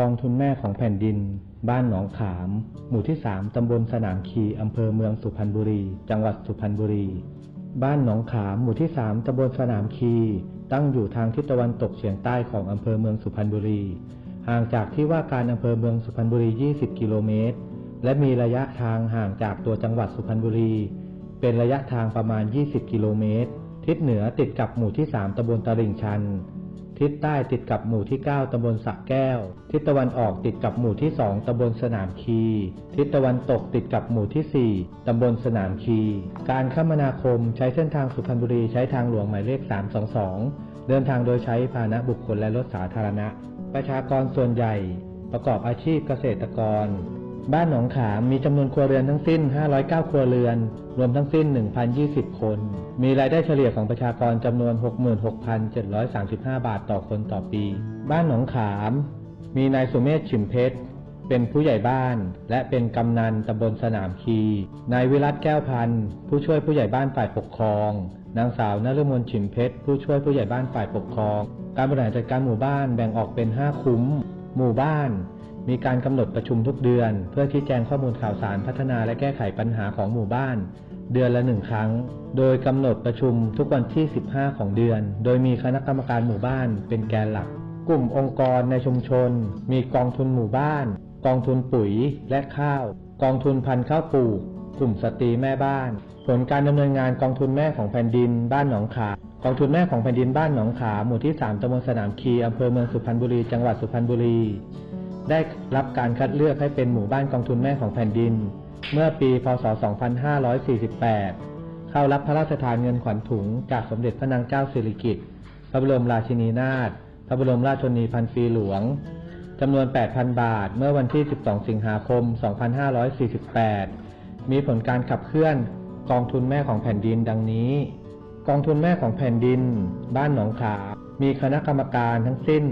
กองทุนแม่ของแผ่นดิน บ้านหนองขาม หมู่ที่ 3 ตำบลสนามคีอำเภอเมืองสุพรรณบุรี จังหวัดสุพรรณบุรี บ้านหนองขาม หมู่ที่ 3 ตำบลสนามคี ตั้งอยู่ทางทิศตะวันตกเฉียงใต้ของอำเภอเมืองสุพรรณบุรี ห่างจากที่ว่าการอำเภอเมืองสุพรรณบุรี 20 กิโลเมตร และมีระยะทางห่างจากตัวจังหวัดสุพรรณบุรี เป็นระยะทางประมาณ 20 กิโลเมตร ทิศเหนือติดกับหมู่ที่ 3 ตำบลตลิ่งชัน ทิศใต้ติดกับหมู่ที่ 9 ตำบลสระแก้ว ทิศตะวันออกติดกับหมู่ที่ 2 ตำบลสนามคี ทิศตะวันตกติดกับหมู่ที่ 4 ตำบลสนามคี การคมนาคมใช้เส้นทางสุพรรณบุรีใช้ทางหลวงหมายเลข 322 เดินทางโดยใช้พาหนะบุคคลและรถสาธารณะ ประชากรส่วนใหญ่ ประกอบอาชีพเกษตรกร บ้านหนองขามมีจำนวนครัวเรือนทั้งสิ้น 509 ครัวเรือน รวมทั้งสิ้น 1,020 คน มีรายได้เฉลี่ยของประชากรจำนวน 66,735 บาทต่อคนต่อปี บ้านหนองขาม มีนายสุเมธฉิมเพชร เป็นผู้ใหญ่บ้าน และเป็นกำนันตำบลสนามคี นายวิรัตแก้วพันธ์ ผู้ช่วยผู้ใหญ่บ้านฝ่ายปกครอง นางสาวนฤมลฉิมเพชร ผู้ช่วยผู้ใหญ่บ้านฝ่ายปกครอง การบริหารจัดการหมู่บ้านแบ่งออกเป็น 5 คุ้ม หมู่บ้าน มีการกำหนดประชุมทุกเดือน เพื่อชี้แจงข้อมูลข่าวสารพัฒนาและแก้ไขปัญหาของหมู่บ้าน เดือนละหนึ่งครั้ง โดยกำหนดประชุมทุกวันที่ 15 ของเดือน โดยมีคณะกรรมการหมู่บ้านเป็นแกนหลัก กลุ่มองค์กรในชุมชน มีกองทุนหมู่บ้าน กองทุนปุ๋ยและข้าว กองทุนพันธุ์ข้าวปลูก กลุ่มสตรีแม่บ้าน ผลการดำเนินงานกองทุนแม่ของแผ่นดิน บ้านหนองขากองทุนแม่ของแผ่นดินบ้านหนองขา หมู่ที่ 3ตำบลสนามคีอำเภอเมืองสุพรรณบุรี จังหวัดสุพรรณบุรี ได้รับการคัดเลือกให้เป็นหมู่บ้านกองทุนแม่ของแผ่นดิน เมื่อปีพศ 2548 เข้ารับพระราชทานเงินขวัญถุงจากสมเด็จพระนางเจ้าสิริกิติ์ พระบรมราชินีนาถ พระบรมราชชนีพันปีหลวง จำนวน 8,000 บาท เมื่อวันที่ 12 สิงหาคม 2548 มีผลการขับเคลื่อนกองทุนแม่ของแผ่นดินดังนี้ กองทุนแม่ของแผ่นดิน บ้านหนองขา มีคณะกรรมการทั้งสิ้น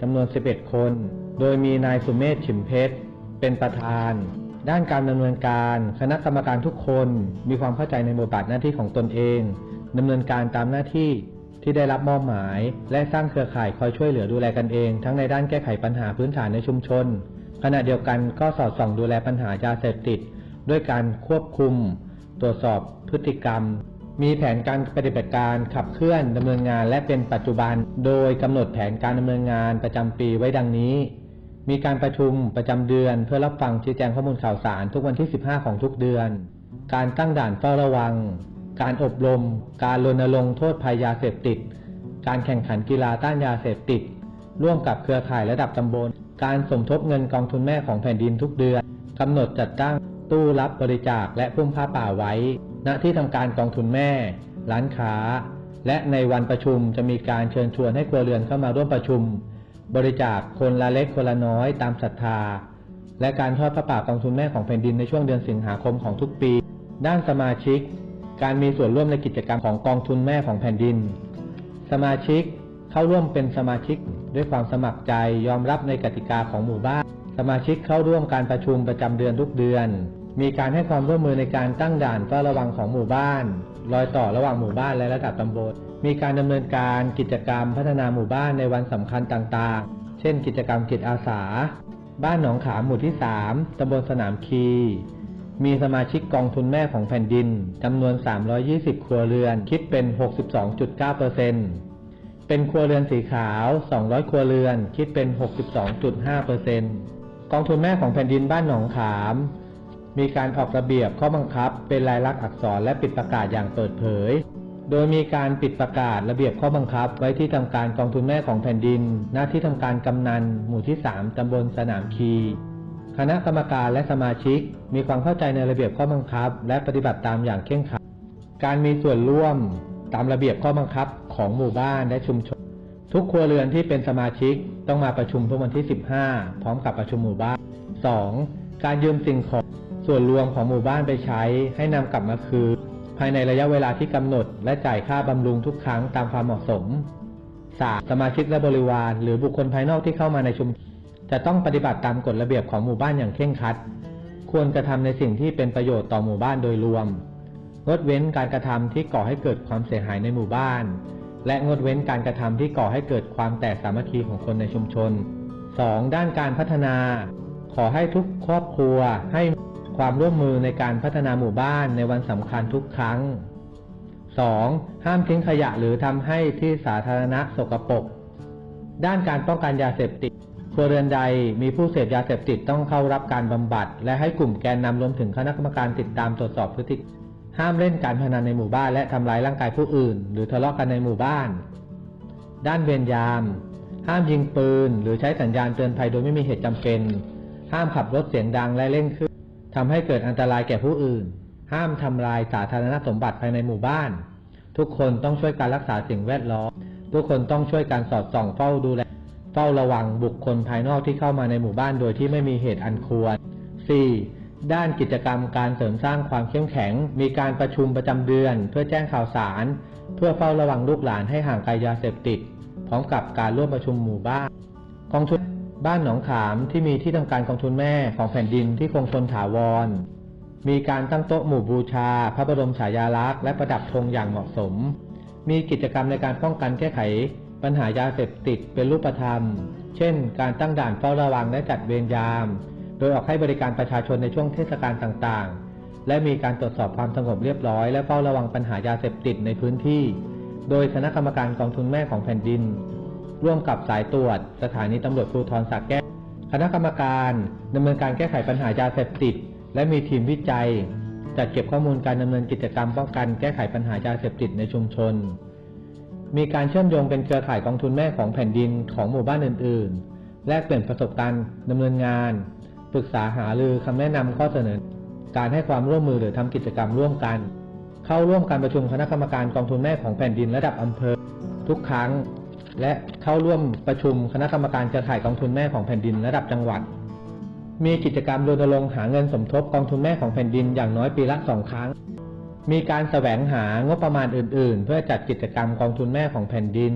จำนวน 11 คน โดยมีนายสุเมธฉิมเพชร เป็นประธาน ด้านการดำเนินการ คณะกรรมการทุกคนมีความเข้าใจในบทบาทหน้าที่ของตนเองดำเนินการตามหน้าที่ที่ได้รับมอบหมาย และสร้างเครือข่ายคอยช่วยเหลือดูแลกันเอง ทั้งในด้านแก้ไขปัญหาพื้นฐานในชุมชน ขณะเดียวกันก็สอดส่องดูแลปัญหายาเสพติด ด้วยการควบคุม ตรวจสอบพฤติกรรม มีแผนการปฏิบัติการขับเคลื่อนดำเนินงานและเป็นปัจจุบัน โดยกำหนดแผนการดำเนินงานประจำปีไว้ดังนี้ มีการประชุมประจำเดือน เพื่อรับฟังชี้แจงข้อมูลข่าวสารทุกวันที่ 15 ของทุกเดือน การตั้งด่านเฝ้าระวัง การอบรม การรณรงค์โทษภัยยาเสพติด การแข่งขันกีฬาต้านยาเสพติด ร่วมกับเครือข่ายระดับตำบล การสมทบเงินกองทุนแม่ของแผ่นดินทุกเดือนกำหนดจัดตั้งตู้รับบริจาคและพุ่มผ้าป่าไว้ ณที่ทำการกองทุนแม่ ร้านค้า และในวันประชุมจะมีการเชิญชวนให้ครัวเรือนเข้ามาร่วมประชุม บริจาคคนละเล็กคนละน้อยตามศรัทธา และการทอดพระป่ากองทุนแม่ของแผ่นดินในช่วงเดือนสิงหาคมของทุกปี ด้านสมาชิก การมีส่วนร่วมในกิจกรรมของกองทุนแม่ของแผ่นดิน สมาชิกเข้าร่วมเป็นสมาชิกด้วยความสมัครใจยอมรับในกติกาของหมู่บ้าน สมาชิกเข้าร่วมการประชุมประจำเดือนทุกเดือน มีการให้ความร่วมมือในการตั้งด่านเฝ้าระวังของหมู่บ้าน รอยต่อระหว่างหมู่บ้านและระดับตำบล มีการดำเนินการกิจกรรมพัฒนาหมู่บ้านในวันสำคัญต่างๆ เช่น กิจกรรมจิตอาสา บ้านหนองขามหมู่ที่ 3ตำบลสนามคี มีสมาชิกกองทุนแม่ของแผ่นดินจำนวน 320 ครัวเรือน คิดเป็น 62.9%เป็นครัวเรือนสีขาว 200 ครัวเรือน คิดเป็น 62.5%กองทุนแม่ของแผ่นดินบ้านหนองขาม มีการออกระเบียบข้อบังคับ เป็นลายลักษณ์อักษรและปิดประกาศอย่างเปิดเผย โดยมีการปิดประกาศระเบียบข้อบังคับ ไว้ที่ทำการกองทุนแม่ของแผ่นดิน หน้าที่ทำการกำนัน หมู่ที่ 3ตำบลสนามคีคณะกรรมการและสมาชิก มีความเข้าใจในระเบียบข้อบังคับ และปฏิบัติตามอย่างเคร่งครัด การมีส่วนร่วมตามระเบียบข้อบังคับของหมู่บ้านและชุมชน ทุกครัวเรือนที่เป็นสมาชิกต้องมาประชุมทุกวันที่ 15 พร้อมกับประชุมหมู่บ้าน 2. การยืมสิ่งของ ส่วนรวมของหมู่บ้านไปใช้ให้นำกลับมาคืนภายในระยะเวลาที่กำหนด และจ่ายค่าบำรุงทุกครั้งตามความเหมาะสม 3. สมาชิกและบริวาร หรือบุคคลภายนอกที่เข้ามาในชุมชนจะต้องปฏิบัติตามกฎระเบียบของหมู่บ้านอย่างเคร่งครัด ควรกระทำในสิ่งที่เป็นประโยชน์ต่อหมู่บ้านโดยรวม งดเว้นการกระทำที่ก่อให้เกิดความเสียหายในหมู่บ้าน และงดเว้นการกระทำที่ก่อให้เกิดความแตกสามัคคีของคนในชุมชน 2. ด้านการพัฒนา ขอให้ทุกครอบครัวให้ ความร่วมมือในการพัฒนาหมู่บ้านในวันสำคัญทุกครั้ง 2. ห้ามทิ้งขยะหรือทำให้ที่สาธารณะสกปรกด้านการป้องกันยาเสพติดครัวเรือนใดมีผู้เสพยาเสพติดต้องเข้ารับการบำบัด และให้กลุ่มแกนนำรวมถึงคณะกรรมการติดตามตรวจสอบพฤติกรรมห้ามเล่นการพนันในหมู่บ้านและทำร้ายร่างกายผู้อื่น หรือทะเลาะกันในหมู่บ้าน ด้านเวรยาม ห้ามยิงปืน หรือใช้สัญญาณเตือนภัยโดยไม่มีเหตุจำเป็น ห้ามขับรถเสียงดังและเร่งเครื่อง ทำให้เกิดอันตรายแก่ผู้อื่น ห้ามทำลายสาธารณสมบัติภายในหมู่บ้าน ทุกคนต้องช่วยการรักษาสิ่งแวดล้อม ทุกคนต้องช่วยการสอดส่องเฝ้าดูแล เฝ้าระวังบุคคลภายนอกที่เข้ามาในหมู่บ้านโดยที่ไม่มีเหตุอันควร 4. ด้านกิจกรรมการเสริมสร้างความเข้มแข็ง มีการประชุมประจำเดือน เพื่อแจ้งข่าวสาร เพื่อเฝ้าระวังลูกหลานให้ห่างไกลยาเสพติด พร้อมกับการร่วมประชุมหมู่บ้านกองทุน บ้านหนองขามที่มีที่ทำการกองทุนแม่ของแผ่นดินที่คงทนถาวร มีการตั้งโต๊ะหมู่บูชา พระบรมฉายาลักษณ์และประดับธงอย่างเหมาะสม มีกิจกรรมในการป้องกันแก้ไข ปัญหายาเสพติดเป็นรูปธรรม เช่น การตั้งด่านเฝ้าระวังและจัดเวรยาม โดยออกให้บริการประชาชนในช่วงเทศกาลต่างๆ และมีการตรวจสอบความสงบเรียบร้อยและเฝ้าระวังปัญหายาเสพติดในพื้นที่ โดยคณะกรรมการกองทุนแม่ของแผ่นดิน ร่วมกับสายตรวจ สถานีตำรวจภูธรสระแก้วคณะกรรมการดำเนินการแก้ไขปัญหายาเสพติด และมีทีมวิจัย จัดเก็บข้อมูลการดำเนินกิจกรรมป้องกันแก้ไขปัญหายาเสพติดในชุมชน มีการเชื่อมโยงเป็นเครือข่ายกองทุนแม่ของแผ่นดินของหมู่บ้านอื่น ๆ แลกเปลี่ยนประสบการณ์ดำเนินงาน ปรึกษาหารือคำแนะนำข้อเสนอ การให้ความร่วมมือหรือทำกิจกรรมร่วมกัน เข้าร่วมการประชุมคณะกรรมการกองทุนแม่ของแผ่นดินระดับอำเภอ ทุกครั้ง และ เข้าร่วมประชุมคณะกรรมการเครือข่ายกองทุนแม่ของแผ่นดินระดับจังหวัด มีกิจกรรมรณรงค์หาเงินสมทบกองทุนแม่ของแผ่นดินอย่างน้อยปีละสองครั้ง มีการแสวงหางบประมาณอื่น ๆ เพื่อจัดกิจกรรมกองทุนแม่ของแผ่นดิน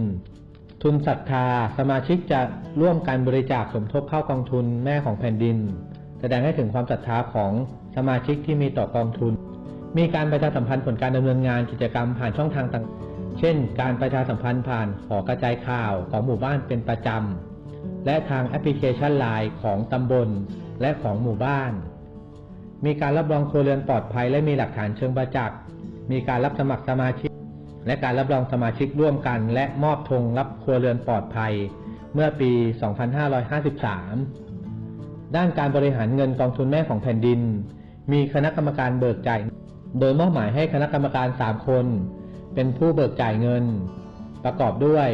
ทุนศรัทธา สมาชิกจะร่วมการบริจาคสมทบเข้ากองทุนแม่ของแผ่นดิน แสดงให้ถึงความศรัทธาของสมาชิกที่มีต่อกองทุน มีการประชาสัมพันธ์ผลการดำเนินงานกิจกรรมผ่านช่องทางต่าง เช่น การประชาสัมพันธ์ผ่านหอกระจายข่าวของหมู่บ้านเป็นประจำ และทางแอปพลิเคชันไลน์ของตำบลและของหมู่บ้าน มีการรับรองครัวเรือนปลอดภัยและมีหลักฐานเชิงประจักษ์มีการรับสมัครสมาชิก และการรับรองสมาชิกร่วมกัน และมอบธงรับครัวเรือนปลอดภัย เมื่อปี 2553 ด้านการบริหารเงินกองทุนแม่ของแผ่นดิน มีคณะกรรมการเบิกจ่ายโดยมอบหมายให้คณะกรรมการ 3 คน เป็นผู้เบิกจ่ายเงิน ประกอบด้วย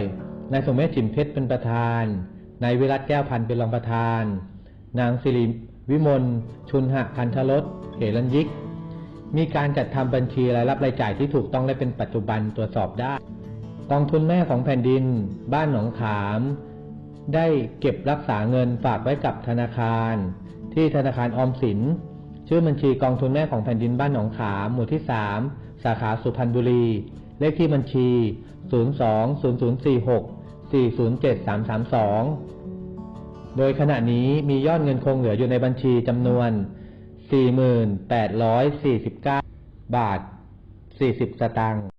นายสมเมธจิมเพชรเป็นประธานนายวิรัตแก้วพันธ์เป็นรองประธาน นางสิริวิมลชุนหะพันธรสเหรัญยิก มีการจัดทำบัญชีรายรับรายจ่ายที่ถูกต้องและเป็นปัจจุบันตรวจสอบได้ กองทุนแม่ของแผ่นดิน บ้านหนองขาม ได้เก็บรักษาเงินฝากไว้กับธนาคาร ที่ธนาคารออมสิน ชื่อบัญชีกองทุนแม่ของแผ่นดินบ้านหนองขามหมู่ที่ 3 สาขาสุพรรณบุรี เลขที่บัญชี 02-0046-407332 โดยขณะนี้มียอดเงินคงเหลืออยู่ในบัญชีจำนวน 4849 บาท 40 สตางค์